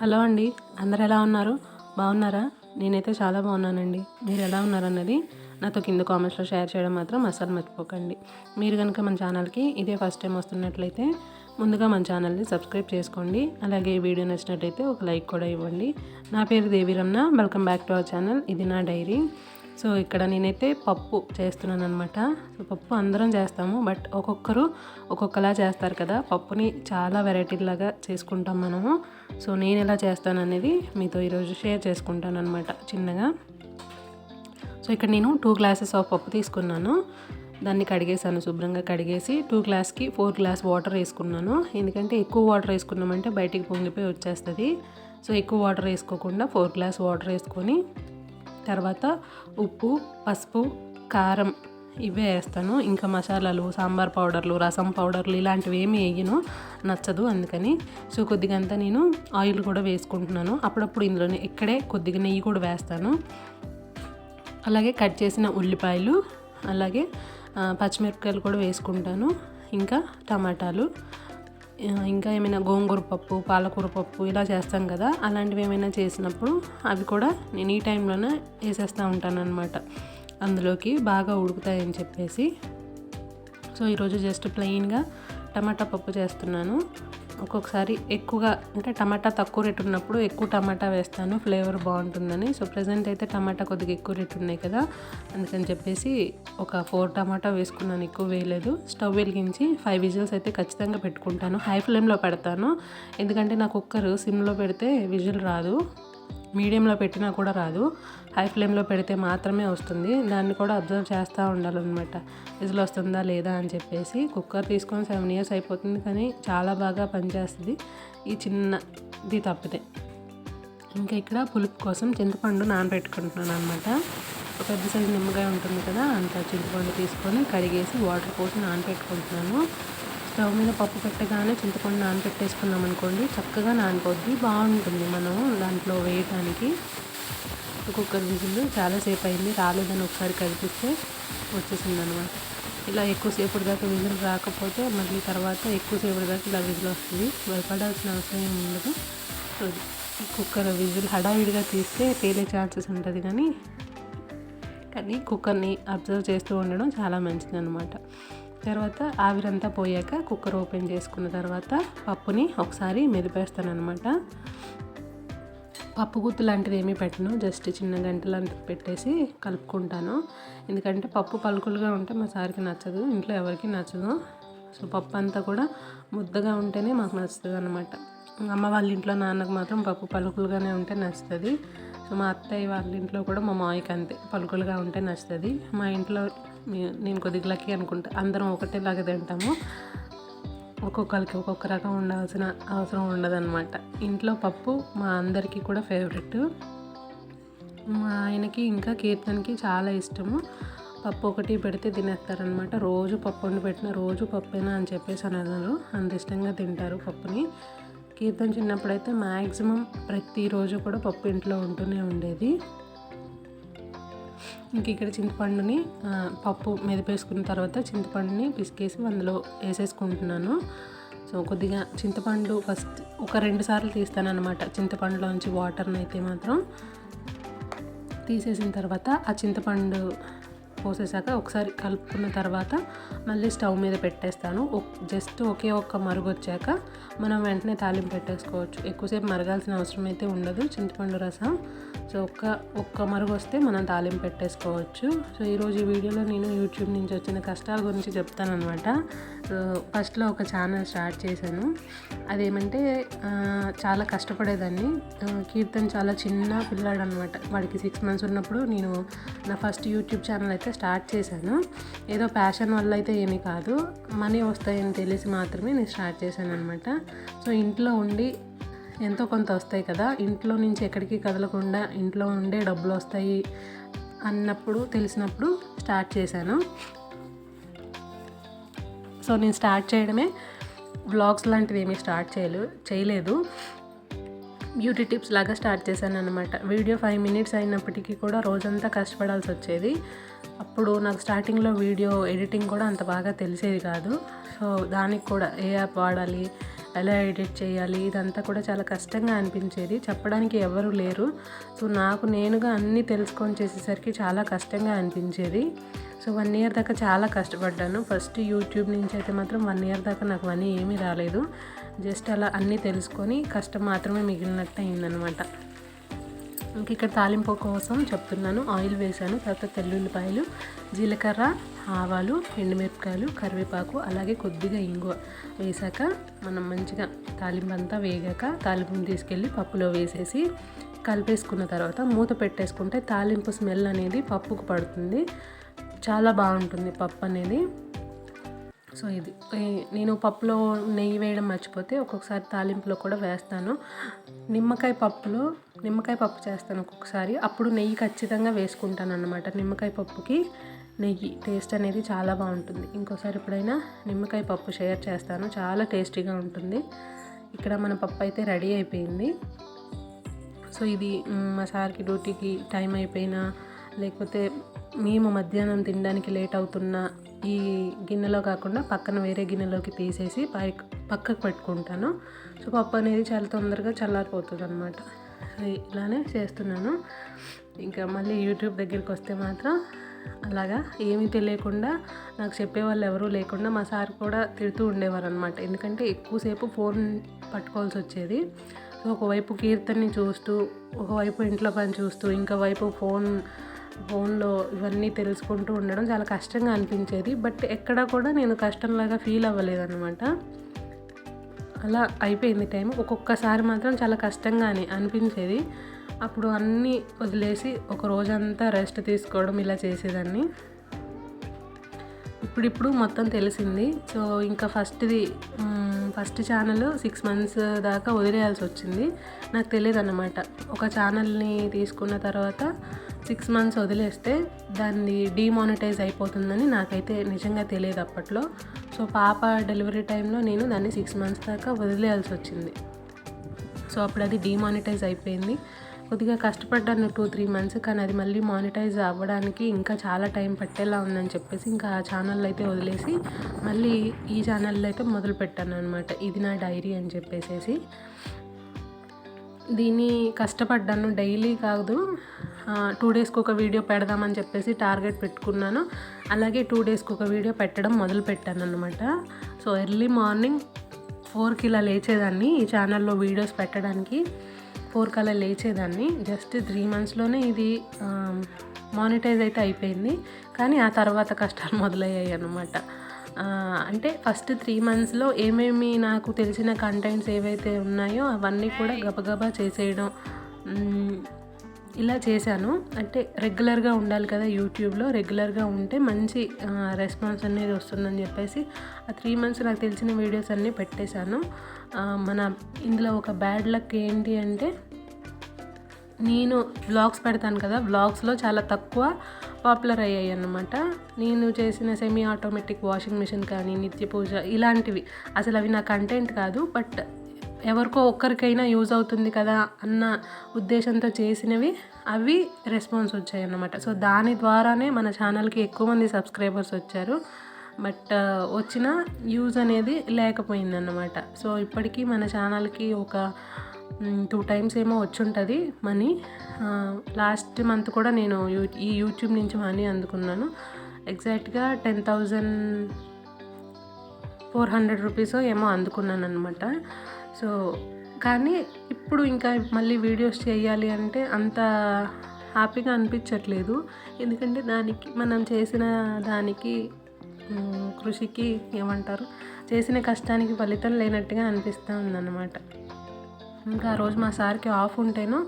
Hello అండి అందరు ఎలా ఉన్నారు? బాగున్నారా? నేనైతే చాలా బాగున్నానండి. మీరు ఎలా ఉన్నారన్నది నాతో కింద కామెంట్స్లో షేర్ చేయడం మాత్రం అస్సలు మర్చిపోకండి. మీరు కనుక మన ఛానల్కి ఇదే ఫస్ట్ టైం వస్తున్నట్లయితే ముందుగా మన ఛానల్ని సబ్స్క్రైబ్ చేసుకోండి. అలాగే ఈ వీడియో నచ్చినట్టయితే ఒక లైక్ కూడా ఇవ్వండి. నా పేరు దేవిరమ్న welcome back to our channel. ఇది నా డైరీ. సో ఇక్కడ నేనైతే పప్పు చేస్తున్నాను అనమాట సో పప్పు అందరం చేస్తాము బట్ ఒక్కొక్కరు ఒక్కొక్కలా చేస్తారు కదా. పప్పుని చాలా వెరైటీలాగా చేసుకుంటాం మనము. సో నేను ఎలా చేస్తాను అనేది మీతో ఈరోజు షేర్ చేసుకుంటాను అనమాట చిన్నగా. సో ఇక్కడ నేను టూ గ్లాసెస్ ఆఫ్ పప్పు తీసుకున్నాను. దాన్ని కడిగేసాను శుభ్రంగా కడిగేసి టూ గ్లాస్కి ఫోర్ గ్లాస్ వాటర్ వేసుకున్నాను. ఎందుకంటే ఎక్కువ వాటర్ వేసుకున్నామంటే బయటికి పొంగిపోయి వచ్చేస్తుంది. సో ఎక్కువ వాటర్ వేసుకోకుండా ఫోర్ గ్లాస్ వాటర్ వేసుకొని తర్వాత ఉప్పు పసుపు కారం ఇవే వేస్తాను. ఇంకా మసాలాలు సాంబార్ పౌడర్లు రసం పౌడర్లు ఇలాంటివి ఏమి వేయను నచ్చదు అందుకని. సో కొద్దిగా అంతా నేను ఆయిల్ కూడా వేసుకుంటున్నాను. అప్పుడప్పుడు ఇందులోనే ఇక్కడే కొద్దిగా నెయ్యి కూడా వేస్తాను. అలాగే కట్ చేసిన ఉల్లిపాయలు అలాగే పచ్చిమిరపకాయలు కూడా వేసుకుంటాను. ఇంకా టమాటాలు ఇంకా ఏమైనా గోంగూర పప్పు పాలకూర పప్పు ఇలా చేస్తాం కదా అలాంటివి ఏమైనా చేసినప్పుడు అవి కూడా నేను ఈ టైంలోనే వేసేస్తూ ఉంటాను అనమాట అందులోకి బాగా ఉడుకుతాయని చెప్పేసి. సో ఈరోజు జస్ట్ ప్లెయిన్గా టమాటా పప్పు చేస్తున్నాను. ఒక్కొక్కసారి ఎక్కువగా అంటే టమాటా తక్కువ రేటు ఉన్నప్పుడు ఎక్కువ టమాటా వేస్తాను ఫ్లేవర్ బాగుంటుందని. సో ప్రజెంట్ అయితే టమాటా కొద్దిగా ఎక్కువ రేటు ఉన్నాయి కదా అందుకని చెప్పేసి ఒక ఫోర్ టమాటా వేసుకున్నాను ఎక్కువ వేయలేదు. స్టవ్ వెలిగించి ఫైవ్ విజిల్స్ అయితే ఖచ్చితంగా పెట్టుకుంటాను. హై ఫ్లేమ్లో పెడతాను ఎందుకంటే నా కుక్కర్ సిమ్లో పెడితే విజిల్ రాదు మీడియంలో పెట్టినా కూడా రాదు. హై ఫ్లేమ్లో పెడితే మాత్రమే వస్తుంది. దాన్ని కూడా అబ్జర్వ్ చేస్తూ ఉండాలన్నమాట. విజిల్ వస్తుందా లేదా అని చెప్పేసి కుక్కర్ తీసుకొని సెవెన్ ఇయర్స్ అయిపోతుంది కానీ చాలా బాగా పనిచేస్తుంది. ఈ చిన్నది తప్పితే ఇంకా ఇక్కడ పులుపు కోసం చింతపండు నానబెట్టుకుంటున్నాను అనమాట పెద్ద సైజు నిమ్మకాయ ఉంటుంది కదా అంత చింతపండు తీసుకొని కడిగేసి వాటర్ పోసి నానబెట్టుకుంటున్నాను. స్టవ్ మీద పప్పు పెట్టగానే చింతపండు నానబెట్టేసుకున్నాం అనుకోండి చక్కగా నానిపోద్ది. బాగుంటుంది మనం దాంట్లో వేయటానికి. కుక్కర్ విజిల్ చాలాసేపు అయింది రాలేదని ఒకసారి కనిపిస్తే వచ్చేసింది అనమాట ఇలా ఎక్కువసేపు దాకా విజిల్ రాకపోతే మళ్ళీ తర్వాత ఎక్కువసేపు దాకా ఇలా విజిల్ వస్తుంది. భయపడాల్సిన అవసరం ఏమి ఉండదు. కుక్కర్ విజిల్ హడావిడిగా తీస్తే పేలే ఛాన్సెస్ ఉంటుంది కానీ కానీ కుక్కర్ని అబ్జర్వ్ చేస్తూ ఉండడం చాలా మంచిది అనమాట తర్వాత ఆవిరంతా పోయాక కుక్కర్ ఓపెన్ చేసుకున్న తర్వాత పప్పుని ఒకసారి మెదిపేస్తాను అనమాట పప్పు గుత్తు లాంటిది ఏమీ పెట్టను. జస్ట్ చిన్న గంట లాంటిది పెట్టేసి కలుపుకుంటాను. ఎందుకంటే పప్పు పలుకులుగా ఉంటే మా సారికి నచ్చదు ఇంట్లో ఎవరికి నచ్చదు. సో పప్పు అంతా కూడా ముద్దగా ఉంటేనే మాకు నచ్చుతుంది అనమాట అమ్మ వాళ్ళ ఇంట్లో నాన్నకు మాత్రం పప్పు పలుకులుగానే ఉంటే నచ్చుతుంది. సో మా అత్తయ్య వాళ్ళ ఇంట్లో కూడా మా మాయకి అంతే పలుకులుగా ఉంటే నచ్చుతుంది. మా ఇంట్లో నేను కొద్దిగా లక్కీ అనుకుంటా అందరం ఒకటేలాగా తింటాము. ఒక్కొక్కరికి ఒక్కొక్క రకం ఉండాల్సిన అవసరం ఉండదన్నమాట. ఇంట్లో పప్పు మా అందరికీ కూడా ఫేవరెట్ మా ఆయనకి ఇంకా కీర్తన్కి చాలా ఇష్టము. పప్పు ఒకటి పెడితే తినేస్తారనమాట రోజు పప్పు వండి పెట్టిన రోజు పప్పేనా అని చెప్పేసి అన్నారు అంత ఇష్టంగా తింటారు పప్పుని. కీర్తన్ చిన్నప్పుడైతే మ్యాక్సిమం ప్రతిరోజు కూడా పప్పు ఇంట్లో ఉంటూనే ఉండేది. ఇంక ఇక్కడ చింతపండుని పప్పు మెదిపేసుకున్న తర్వాత చింతపండుని పిసికేసి అందులో వేసేసుకుంటున్నాను. సో కొద్దిగా చింతపండు ఫస్ట్ ఒక రెండు సార్లు తీస్తాను అనమాట చింతపండులోంచి వాటర్ని అయితే మాత్రం తీసేసిన తర్వాత ఆ చింతపండు పోసేసాక ఒకసారి కలుపుకున్న తర్వాత మళ్ళీ స్టవ్ మీద పెట్టేస్తాను. జస్ట్ ఒకే ఒక్క మరుగు వచ్చాక మనం వెంటనే తాలింపు పెట్టేసుకోవచ్చు. ఎక్కువసేపు మరగాల్సిన అవసరం అయితే ఉండదు. చింతపండు రసం సో ఒక్క ఒక్క మరుగు వస్తే మనం తాలింపు పెట్టేసుకోవచ్చు. సో ఈరోజు ఈ వీడియోలో నేను యూట్యూబ్ నుంచి వచ్చిన కష్టాల గురించి చెప్తానమాట సో ఫస్ట్లో ఒక ఛానల్ స్టార్ట్ చేశాను. అదేమంటే చాలా కష్టపడేదాన్ని. కీర్తన్ చాలా చిన్న పిల్లాడు అనమాట వాడికి సిక్స్ మంత్స్ ఉన్నప్పుడు నేను నా ఫస్ట్ యూట్యూబ్ ఛానల్ అయితే స్టార్ట్ చేశాను. ఏదో ప్యాషన్ వల్ల అయితే ఏమీ కాదు. మనీ వస్తాయని తెలిసి మాత్రమే నేను స్టార్ట్ చేశాను అనమాట సో ఇంట్లో ఉండి ఎంతో కొంత వస్తాయి కదా. ఇంట్లో నుంచి ఎక్కడికి కదలకుండా ఇంట్లో ఉండే డబ్బులు వస్తాయి అన్నప్పుడు తెలిసినప్పుడు స్టార్ట్ చేశాను. సో నేను స్టార్ట్ చేయడమే వ్లాగ్స్ లాంటివి ఏమీ స్టార్ట్ చేయలేదు చేయలేదు. బ్యూటీ టిప్స్ లాగా స్టార్ట్ చేశాను అనమాట వీడియో ఫైవ్ మినిట్స్ అయినప్పటికీ కూడా రోజంతా కష్టపడాల్సి వచ్చేది. అప్పుడు నాకు స్టార్టింగ్లో వీడియో ఎడిటింగ్ కూడా అంత బాగా తెలిసేది కాదు. సో దానికి కూడా ఏ యాప్ వాడాలి ఎలా ఎడిట్ చేయాలి? ఇదంతా కూడా చాలా కష్టంగా అనిపించేది. చెప్పడానికి ఎవరు లేరు. సో నాకు నేనుగా అన్నీ తెలుసుకొని చేసేసరికి చాలా కష్టంగా అనిపించేది. సో వన్ ఇయర్ దాకా చాలా కష్టపడ్డాను. ఫస్ట్ యూట్యూబ్ నుంచి అయితే మాత్రం వన్ ఇయర్ దాకా నాకు మనీ ఏమీ రాలేదు. జస్ట్ అలా అన్నీ తెలుసుకొని కష్టం మాత్రమే మిగిలినట్టు అయిందనమాట ఇంక ఇక్కడ తాలింపు కోసం చెప్తున్నాను. ఆయిల్ వేసాను తర్వాత తెల్లుల్లిపాయలు జీలకర్ర ఆవాలు ఎండుమిరపకాయలు కరివేపాకు అలాగే కొద్దిగా ఇంగువ వేసాక మనం మంచిగా తాలింపు అంతా వేగాక తాలింపుని తీసుకెళ్ళి పప్పులో వేసేసి కలిపేసుకున్న తర్వాత మూత పెట్టేసుకుంటే తాలింపు స్మెల్ అనేది పప్పుకు పడుతుంది. చాలా బాగుంటుంది పప్పు అనేది. సో ఇది నేను పప్పులో నెయ్యి వేయడం మర్చిపోతే ఒక్కొక్కసారి తాలింపులో కూడా వేస్తాను. నిమ్మకాయ పప్పులో నిమ్మకాయ పప్పు చేస్తాను ఒక్కొక్కసారి. అప్పుడు నెయ్యి ఖచ్చితంగా వేసుకుంటాను అనమాట నిమ్మకాయ పప్పుకి నెయ్యి టేస్ట్ అనేది చాలా బాగుంటుంది. ఇంకోసారి ఎప్పుడైనా నిమ్మకాయ పప్పు షేర్ చేస్తాను. చాలా టేస్టీగా ఉంటుంది. ఇక్కడ మన పప్పు అయితే రెడీ అయిపోయింది. సో ఇది మా సార్కి డ్యూటీకి టైం అయిపోయినా లేకపోతే మేము మధ్యాహ్నం తినడానికి లేట్ అవుతున్న ఈ గిన్నెలో కాకుండా పక్కన వేరే గిన్నెలోకి తీసేసి పై పక్కకు పెట్టుకుంటాను. సో పప్పు అనేది చాలా తొందరగా చల్లారిపోతుంది అనమాట ఇలానే చేస్తున్నాను. ఇంకా మళ్ళీ యూట్యూబ్ దగ్గరికి వస్తే మాత్రం అలాగా ఏమీ తెలియకుండా నాకు చెప్పేవాళ్ళు ఎవరూ లేకుండా మా సార్ కూడా తిడుతూ ఉండేవారు అనమాట ఎందుకంటే ఎక్కువసేపు ఫోన్ పట్టుకోవాల్సి వచ్చేది. ఒకవైపు కీర్తన్ని చూస్తూ ఒకవైపు ఇంట్లో పని చూస్తూ ఇంకా వైపు ఫోన్ ఫోన్లో ఇవన్నీ తెలుసుకుంటూ ఉండడం చాలా కష్టంగా అనిపించేది. బట్ ఎక్కడ కూడా నేను కష్టంలాగా ఫీల్ అవ్వలేదన్నమాట. అలా అయిపోయింది టైం ఒక్కొక్కసారి మాత్రం చాలా కష్టంగా అని అనిపించేది. అప్పుడు అన్నీ వదిలేసి ఒక రోజంతా రెస్ట్ తీసుకోవడం ఇలా చేసేదాన్ని. ఇప్పుడిప్పుడు మొత్తం తెలిసింది. సో ఇంకా ఫస్ట్ది ఫస్ట్ ఛానల్ సిక్స్ మంత్స్ దాకా వదిలేయాల్సి వచ్చింది. నాకు తెలియదు అన్నమాట ఒక ఛానల్ని తీసుకున్న తర్వాత సిక్స్ మంత్స్ వదిలేస్తే దాన్ని డీమానిటైజ్ అయిపోతుందని నాకైతే నిజంగా తెలియదు అప్పట్లో. సో పాప డెలివరీ టైంలో నేను దాన్ని సిక్స్ మంత్స్ దాకా వదిలేయాల్సి వచ్చింది. సో అప్పుడు అది డీమానిటైజ్ అయిపోయింది. కొద్దిగా కష్టపడ్డాను టూ త్రీ మంత్స్ కానీ అది మళ్ళీ మానిటైజ్ అవ్వడానికి ఇంకా చాలా టైం పట్టేలా ఉందని చెప్పేసి ఇంకా ఆ ఛానల్ అయితే వదిలేసి మళ్ళీ ఈ ఛానల్లో అయితే మొదలు పెట్టాను అనమాట ఇది నా డైరీ అని చెప్పేసి దీన్ని కష్టపడ్డాను డైలీ కాదు టూ డేస్కి ఒక వీడియో పెడదామని చెప్పేసి టార్గెట్ పెట్టుకున్నాను. అలాగే టూ డేస్కి ఒక వీడియో పెట్టడం మొదలు పెట్టాను అనమాట సో ఎర్లీ మార్నింగ్ ఫోర్కి ఇలా లేచేదాన్ని ఈ ఛానల్లో వీడియోస్ పెట్టడానికి. ఫోర్ కల్లా లేచేదాన్ని. జస్ట్ త్రీ మంత్స్లోనే ఇది మానిటైజ్ అయితే అయిపోయింది. కానీ ఆ తర్వాత కష్టాలు మొదలయ్యాయి అన్నమాట. అంటే ఫస్ట్ త్రీ మంత్స్లో ఏమేమి నాకు తెలిసిన కంటెంట్స్ ఏవైతే ఉన్నాయో అవన్నీ కూడా గబగబా చేసేయడం ఇలా చేశాను. అంటే రెగ్యులర్గా ఉండాలి కదా యూట్యూబ్లో రెగ్యులర్గా ఉంటే మంచి రెస్పాన్స్ అనేది వస్తుందని చెప్పేసి ఆ త్రీ మంత్స్ నాకు తెలిసిన వీడియోస్ అన్నీ పెట్టేశాను. మన ఇందులో ఒక బ్యాడ్ లక్ ఏంటి అంటే నేను వ్లాగ్స్ పెడతాను కదా వ్లాగ్స్లో చాలా తక్కువ పాపులర్ అయ్యాయి అన్నమాట. నేను చేసిన సెమీ ఆటోమేటిక్ వాషింగ్ మిషన్ కానీ నిత్య పూజ ఇలాంటివి. అసలు అవి నా కంటెంట్ కాదు బట్ ఎవరికో ఒక్కరికైనా యూజ్ అవుతుంది కదా అన్న ఉద్దేశంతో చేసినవి అవి రెస్పాన్స్ వచ్చాయి అన్నమాట. సో దాని ద్వారానే మన ఛానల్కి ఎక్కువ మంది సబ్స్క్రైబర్స్ వచ్చారు. బట్ uh, వచ్చిన యూజ్ అనేది లేకపోయిందన్నమాట. సో ఇప్పటికీ మన ఛానల్కి ఒక టూ టైమ్స్ ఏమో వచ్చుంటుంది మనీ. లాస్ట్ మంత్ కూడా నేను ఈ యూట్యూబ్ నుంచి మనీ అందుకున్నాను. ఎగ్జాక్ట్గా ten thousand four hundred rupees ఏమో అందుకున్నాను అనమాట సో కానీ ఇప్పుడు ఇంకా మళ్ళీ వీడియోస్ చేయాలి అంటే అంత హ్యాపీగా అనిపించట్లేదు. ఎందుకంటే దానికి మనం చేసిన దానికి కృషికి ఏమంటారు? చేసిన కష్టానికి ఫలితం లేనట్టుగా అనిపిస్తూ ఉందన్నమాట. ఇంకా ఆ రోజు మా సార్కి ఆఫ్ ఉంటేనో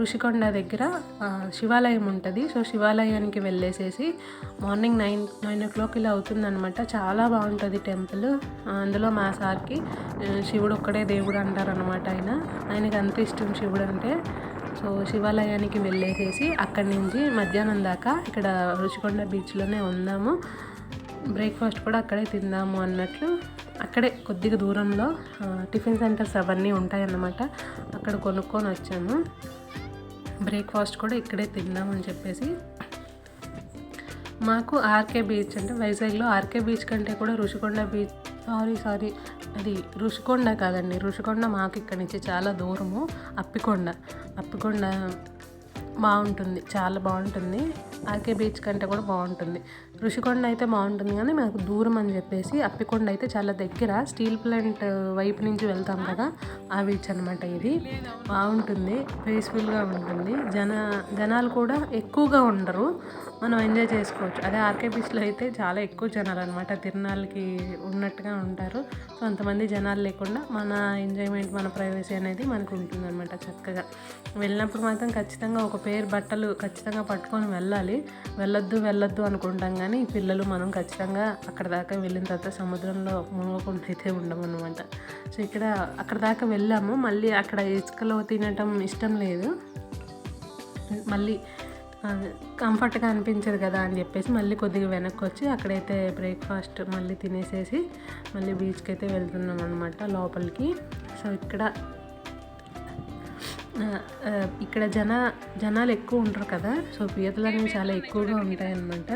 ఋషికొండ దగ్గర శివాలయం ఉంటుంది. సో శివాలయానికి వెళ్ళేసేసి morning nine nine o'clock ఇలా అవుతుందనమాట చాలా బాగుంటుంది టెంపుల్. అందులో మా సార్కి శివుడు ఒక్కడే దేవుడు అంటారనమాట ఆయన. ఆయనకి అంత ఇష్టం శివుడు అంటే. సో శివాలయానికి వెళ్ళేసేసి అక్కడి నుంచి మధ్యాహ్నం దాకా ఇక్కడ రుషికొండ బీచ్లోనే ఉందాము. బ్రేక్ఫాస్ట్ కూడా అక్కడే తిందాము అన్నట్లు అక్కడే కొద్దిగా దూరంలో టిఫిన్ సెంటర్స్ అవన్నీ ఉంటాయన్నమాట. అక్కడ కొనుక్కొని వచ్చాము. బ్రేక్ఫాస్ట్ కూడా ఇక్కడే తిందామని చెప్పేసి. మాకు ఆర్కే బీచ్ అంటే వైజాగ్లో ఆర్కే బీచ్ కంటే కూడా రుషికొండ బీచ్ సారీ సారీ అది రుషికొండ కాదండి రుషికొండ మాకు ఇక్కడి నుంచి చాలా దూరము. అప్పికొండ అప్పికొండ బాగుంటుంది చాలా బాగుంటుంది. ఆర్కే బీచ్ కంటే కూడా బాగుంటుంది. ఋషికొండ అయితే బాగుంటుంది కానీ మాకు దూరం అని చెప్పేసి అప్పికొండ అయితే చాలా దగ్గర స్టీల్ ప్లాంట్ వైపు నుంచి వెళ్తాం కదా ఆ బీచ్ అనమాట ఇది. బాగుంటుంది పీస్ఫుల్గా ఉంటుంది. జన జనాలు కూడా ఎక్కువగా ఉండరు. మనం ఎంజాయ్ చేసుకోవచ్చు. అదే ఆర్కే బీచ్లో అయితే చాలా ఎక్కువ జనాలు అనమాట తిరునాళ్ళకి ఉన్నట్టుగా ఉంటారు. సో అంతమంది జనాలు లేకుండా మన ఎంజాయ్మెంట్ మన ప్రైవసీ అనేది మనకు ఉంటుందన్నమాట చక్కగా. వెళ్ళినప్పుడు మాత్రం ఖచ్చితంగా ఒక పేరు బట్టలు ఖచ్చితంగా పట్టుకొని వెళ్ళాలి. వెళ్ళొద్దు వెళ్ళొద్దు అనుకుంటాం కానీ పిల్లలు మనం ఖచ్చితంగా అక్కడ దాకా వెళ్ళిన తర్వాత సముద్రంలో మునగకుండా అయితే ఉండమన్నమాట. సో ఇక్కడ అక్కడ దాకా వెళ్ళాము. మళ్ళీ అక్కడ ఇసుకలో తినటం ఇష్టం లేదు. మళ్ళీ కంఫర్ట్గా అనిపించదు కదా అని చెప్పేసి మళ్ళీ కొద్దిగా వెనక్కి వచ్చి అక్కడైతే బ్రేక్ఫాస్ట్ మళ్ళీ తినేసేసి మళ్ళీ బీచ్కి అయితే వెళ్తున్నాం అనమాట లోపలికి. సో ఇక్కడ ఇక్కడ జన జనాలు ఎక్కువ ఉంటారు కదా సో పీతలు అనేవి చాలా ఎక్కువగా ఉంటాయన్నమాట.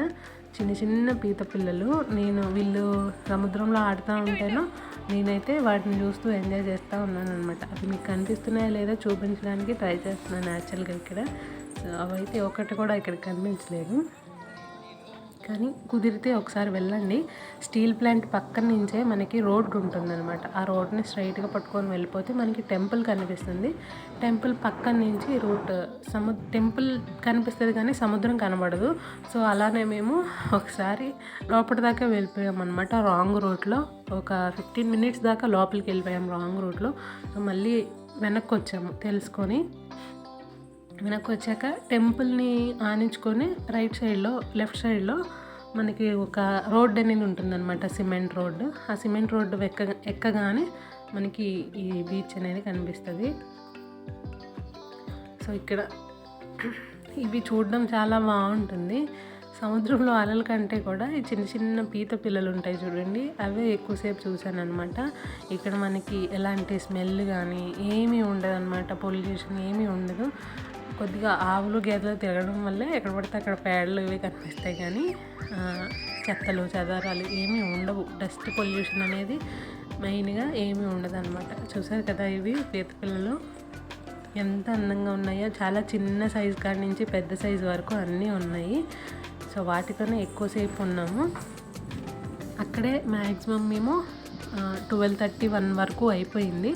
చిన్న చిన్న పీత పిల్లలు నేను వీళ్ళు సముద్రంలో ఆడుతూ ఉంటేనో నేనైతే వాటిని చూస్తూ ఎంజాయ్ చేస్తూ ఉన్నాను అనమాట అవి మీకు కనిపిస్తున్నాయా లేదా చూపించడానికి ట్రై చేస్తున్నాను యాక్చువల్గా ఇక్కడ. అవైతే ఒకటి కూడా ఇక్కడ కనిపించలేదు. కానీ కుదిరితే ఒకసారి వెళ్ళండి. స్టీల్ ప్లాంట్ పక్కన నుంచే మనకి రోడ్ ఉంటుందన్నమాట. ఆ రోడ్ని స్ట్రైట్గా పట్టుకొని వెళ్ళిపోతే మనకి టెంపుల్ కనిపిస్తుంది. టెంపుల్ పక్కన నుంచి రూట్ సము టెంపుల్ కనిపిస్తుంది కానీ సముద్రం కనబడదు. సో అలానే మేము ఒకసారి లోపలి దాకా వెళ్ళిపోయామన్నమాట రాంగ్ రూట్లో. ఒక ఫిఫ్టీన్ మినిట్స్ దాకా లోపలికి వెళ్ళిపోయాం రాంగ్ రూట్లో. సో మళ్ళీ వెనక్కి వచ్చాము తెలుసుకొని. వెనక్కి వచ్చాక టెంపుల్ని ఆనించుకొని రైట్ సైడ్లో లెఫ్ట్ సైడ్లో మనకి ఒక రోడ్ అనేది ఉంటుందన్నమాట సిమెంట్ రోడ్డు. ఆ సిమెంట్ రోడ్డు ఎక్క ఎక్కగానే మనకి ఈ బీచ్ అనేది కనిపిస్తుంది. సో ఇక్కడ ఇవి చూడడం చాలా బాగుంటుంది. సముద్రంలో అలల కంటే కూడా ఈ చిన్న చిన్న పీత పిల్లలు ఉంటాయి చూడండి అవే ఎక్కువసేపు చూశాను అనమాట ఇక్కడ మనకి ఎలాంటి స్మెల్ కానీ ఏమీ ఉండదు అనమాట పొల్యూషన్ ఏమీ ఉండదు. కొద్దిగా ఆవులు గేదెలు తిరగడం వల్లే ఎక్కడ పడితే అక్కడ పేడలు ఇవి కనిపిస్తాయి కానీ చెత్తలు చెదారాలు ఏమీ ఉండవు. డస్ట్ పొల్యూషన్ అనేది మెయిన్గా ఏమీ ఉండదు అనమాట చూసారు కదా ఇవి పీత పిల్లలు? ఎంత అందంగా ఉన్నాయో. చాలా చిన్న సైజు కాడి నుంచి పెద్ద సైజు వరకు అన్నీ ఉన్నాయి. సో వాటితోనే ఎక్కువసేపు ఉన్నాము. అక్కడే మ్యాక్సిమం మేము ట్వెల్వ్ థర్టీ వన్ వరకు అయిపోయింది.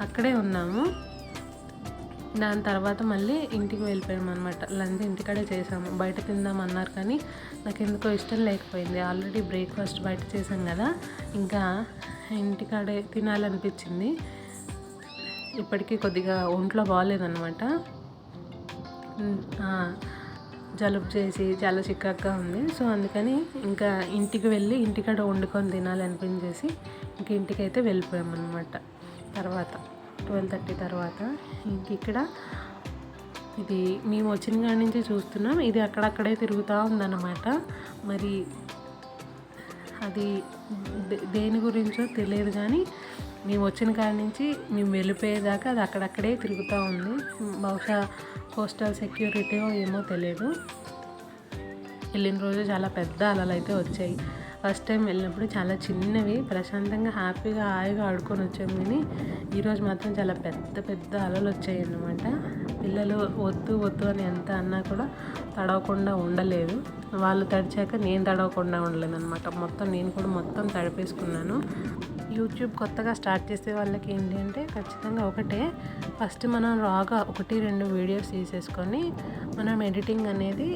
అక్కడే ఉన్నాము. దాని తర్వాత మళ్ళీ ఇంటికి వెళ్ళిపోయాం అనమాట లంచ్ ఇంటికాడే చేసాము బయట తిందాం అన్నారు కానీ నాకు ఎందుకో ఇష్టం లేకపోయింది. ఆల్రెడీ బ్రేక్ఫాస్ట్ బయట చేసాం కదా. ఇంకా ఇంటికాడే తినాలనిపించింది. ఇప్పటికీ కొద్దిగా ఒంట్లో బాగాలేదన్నమాట. జలుబు చేసి చాలా చిక్కగా ఉంది. సో అందుకని ఇంకా ఇంటికి వెళ్ళి ఇంటికాడ వండుకొని తినాలనిపించేసి ఇంక ఇంటికైతే వెళ్ళిపోయాం అనమాట తర్వాత ట్వెల్వ్ థర్టీ తర్వాత ఇంక ఇక్కడ ఇది మేము వచ్చిన కాడి నుంచి చూస్తున్నాం. ఇది అక్కడక్కడే తిరుగుతూ ఉందన్నమాట. మరి అది దేని గురించో తెలియదు కానీ మేము వచ్చిన కాడి నుంచి మేము వెళ్ళిపోయేదాకా అది అక్కడక్కడే తిరుగుతూ ఉంది. బహుశా కోస్టల్ సెక్యూరిటీ ఏమో తెలియదు. వెళ్ళిన రోజు చాలా పెద్ద అలలు అయితే వచ్చాయి. ఫస్ట్ టైం వెళ్ళినప్పుడు చాలా చిన్నవి ప్రశాంతంగా హ్యాపీగా హాయిగా ఆడుకొని వచ్చాము కానీ ఈరోజు మాత్రం చాలా పెద్ద పెద్ద అలలు వచ్చాయి అన్నమాట పిల్లలు వద్దు వద్దు అని ఎంత అన్నా కూడా తడవకుండా ఉండలేదు. వాళ్ళు తడిచాక నేను తడవకుండా ఉండలేదు అనమాట మొత్తం నేను కూడా మొత్తం తడిపేసుకున్నాను. యూట్యూబ్ కొత్తగా స్టార్ట్ చేసే వాళ్ళకి ఏంటి అంటే ఖచ్చితంగా ఒకటే. ఫస్ట్ మనం రాగా ఒకటి రెండు వీడియోస్ తీసేసుకొని మనం ఎడిటింగ్ అనేది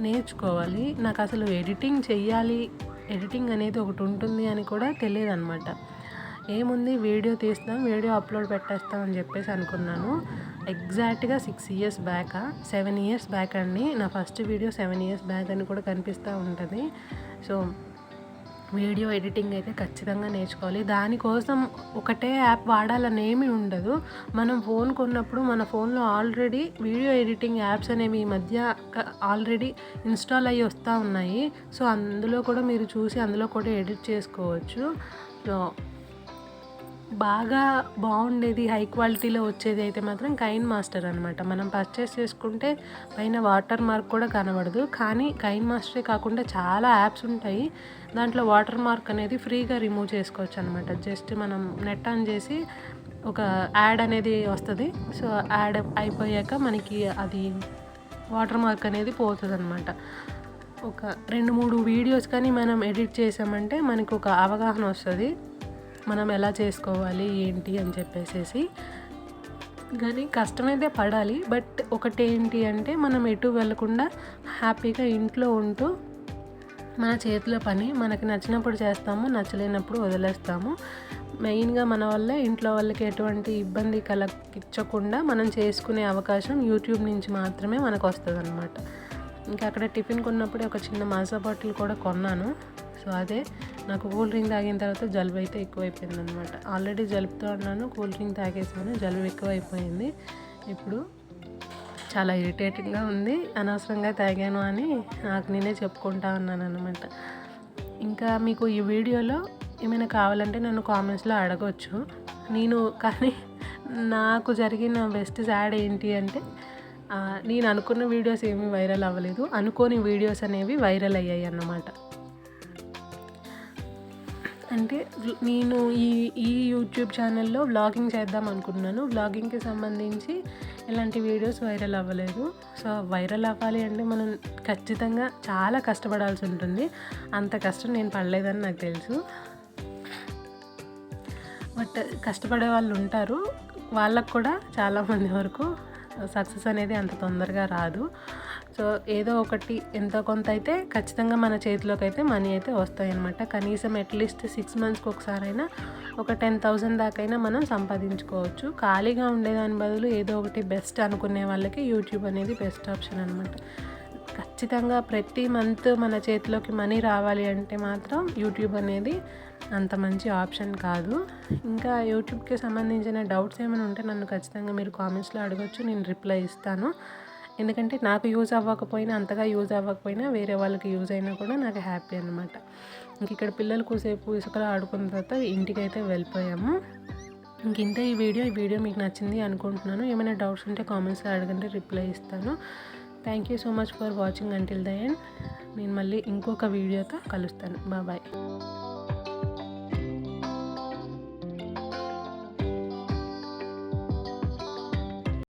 నేర్చుకోవాలి. నాకు అసలు ఎడిటింగ్ చెయ్యాలి ఎడిటింగ్ అనేది ఒకటి ఉంటుంది అని కూడా తెలియదు అనమాట ఏముంది? వీడియో తీస్తాం వీడియో అప్లోడ్ పెట్టేస్తాం అని చెప్పేసి అనుకున్నాను. ఎగ్జాక్ట్గా six years back seven years back అండి. నా first video seven years back అని కూడా కనిపిస్తూ ఉంటుంది. సో వీడియో ఎడిటింగ్ అయితే ఖచ్చితంగా నేర్చుకోవాలి. దానికోసం ఒకటే యాప్ వాడాలని ఏమీ ఉండదు. మనం ఫోన్ కొన్నప్పుడు మన ఫోన్లో ఆల్రెడీ వీడియో ఎడిటింగ్ యాప్స్ అనేవి ఈ మధ్య ఆల్రెడీ ఇన్స్టాల్ అయ్యి వస్తూ ఉన్నాయి. సో అందులో కూడా మీరు చూసి అందులో కూడా ఎడిట్ చేసుకోవచ్చు. సో బాగా బాగుండేది హై క్వాలిటీలో వచ్చేది అయితే మాత్రం కైన్ మాస్టర్ అనమాట మనం పర్చేస్ చేసుకుంటే పైన వాటర్ మార్క్ కూడా కనబడదు. కానీ కైన్ మాస్టరే కాకుండా చాలా యాప్స్ ఉంటాయి. దాంట్లో వాటర్ మార్క్ అనేది ఫ్రీగా రిమూవ్ చేసుకోవచ్చు అనమాట జస్ట్ మనం నెట్ ఆన్ చేసి ఒక యాడ్ అనేది వస్తుంది. సో యాడ్ అయిపోయాక మనకి అది వాటర్ మార్క్ అనేది పోతుంది అనమాట ఒక రెండు మూడు వీడియోస్ కానీ మనం ఎడిట్ చేసామంటే మనకు ఒక అవగాహన వస్తుంది. మనం ఎలా చేసుకోవాలి ఏంటి అని చెప్పేసేసి. కానీ కష్టమైతే పడాలి బట్ ఒకటి ఏంటి అంటే మనం ఎటు వెళ్ళకుండా హ్యాపీగా ఇంట్లో ఉంటూ మన చేతిలో పని మనకి నచ్చినప్పుడు చేస్తాము నచ్చలేనప్పుడు వదిలేస్తాము. మెయిన్గా మన వల్ల ఇంట్లో వాళ్ళకి ఎటువంటి ఇబ్బంది కలగించకుండా మనం చేసుకునే అవకాశం యూట్యూబ్ నుంచి మాత్రమే మనకు వస్తుంది అనమాట ఇంకా అక్కడ టిఫిన్ కొన్నప్పుడే ఒక చిన్న మాజా బాటిల్ కూడా కొన్నాను. సో అదే నాకు కూల్ డ్రింక్ తాగిన తర్వాత జలుబు అయితే ఎక్కువైపోయింది అనమాట ఆల్రెడీ జలుబుతో ఉన్నాను కూల్ డ్రింక్ తాగేసాను జలుబు ఎక్కువైపోయింది. ఇప్పుడు చాలా ఇరిటేటింగ్గా ఉంది అనవసరంగా తాగాను అని నాకు నేనే చెప్పుకుంటా ఉన్నాను అనమాట ఇంకా మీకు ఈ వీడియోలో ఏమైనా కావాలంటే నన్ను కామెంట్స్లో అడగవచ్చు నేను కానీ నాకు జరిగిన బెస్ట్ యాడ్ ఏంటి అంటే నేను అనుకున్న వీడియోస్ ఏమీ వైరల్ అవ్వలేదు. అనుకోని వీడియోస్ అనేవి వైరల్ అయ్యాయి అన్నమాట. అంటే నేను ఈ ఈ యూట్యూబ్ ఛానల్లో వ్లాగింగ్ చేద్దాం అనుకుంటున్నాను. వ్లాగింగ్కి సంబంధించి ఎలాంటి వీడియోస్ వైరల్ అవ్వలేదు. సో వైరల్ అవ్వాలి అంటే మనం ఖచ్చితంగా చాలా కష్టపడాల్సి ఉంటుంది. అంత కష్టం నేను పడలేదని నాకు తెలుసు. బట్ కష్టపడే వాళ్ళు ఉంటారు. వాళ్ళకు కూడా చాలామంది వరకు సక్సెస్ అనేది అంత తొందరగా రాదు. సో ఏదో ఒకటి ఎంతో కొంత అయితే ఖచ్చితంగా మన చేతిలోకి అయితే మనీ అయితే వస్తాయి అనమాట కనీసం అట్లీస్ట్ సిక్స్ మంత్స్కి ఒకసారైనా ఒక టెన్ థౌజండ్ దాకైనా మనం సంపాదించుకోవచ్చు. ఖాళీగా ఉండేదాని బదులు ఏదో ఒకటి బెస్ట్ అనుకునే వాళ్ళకి యూట్యూబ్ అనేది బెస్ట్ ఆప్షన్ అనమాట ఖచ్చితంగా ప్రతి మంత్ మన చేతిలోకి మనీ రావాలి అంటే మాత్రం యూట్యూబ్ అనేది అంత మంచి ఆప్షన్ కాదు. ఇంకా యూట్యూబ్కి సంబంధించిన డౌట్స్ ఏమైనా ఉంటే నన్ను ఖచ్చితంగా మీరు కామెంట్స్లో అడగచ్చు నేను రిప్లై ఇస్తాను. ఎందుకంటే నాకు యూజ్ అవ్వకపోయినా అంతగా యూజ్ అవ్వకపోయినా వేరే వాళ్ళకి యూజ్ అయినా కూడా నాకు హ్యాపీ అనమాట ఇంక ఇక్కడ పిల్లలు కూసేపు ఇసుకలో ఆడుకున్న తర్వాత ఇంటికైతే వెళ్ళిపోయాము. ఇంకింతే ఈ వీడియో. ఈ వీడియో మీకు నచ్చింది అనుకుంటున్నాను. ఏమైనా డౌట్స్ ఉంటే కామెంట్స్లో అడగండి రిప్లై ఇస్తాను. Thank you so much for watching until the end నేను మళ్ళీ ఇంకొక వీడియోతో కలుస్తాను. బాయ్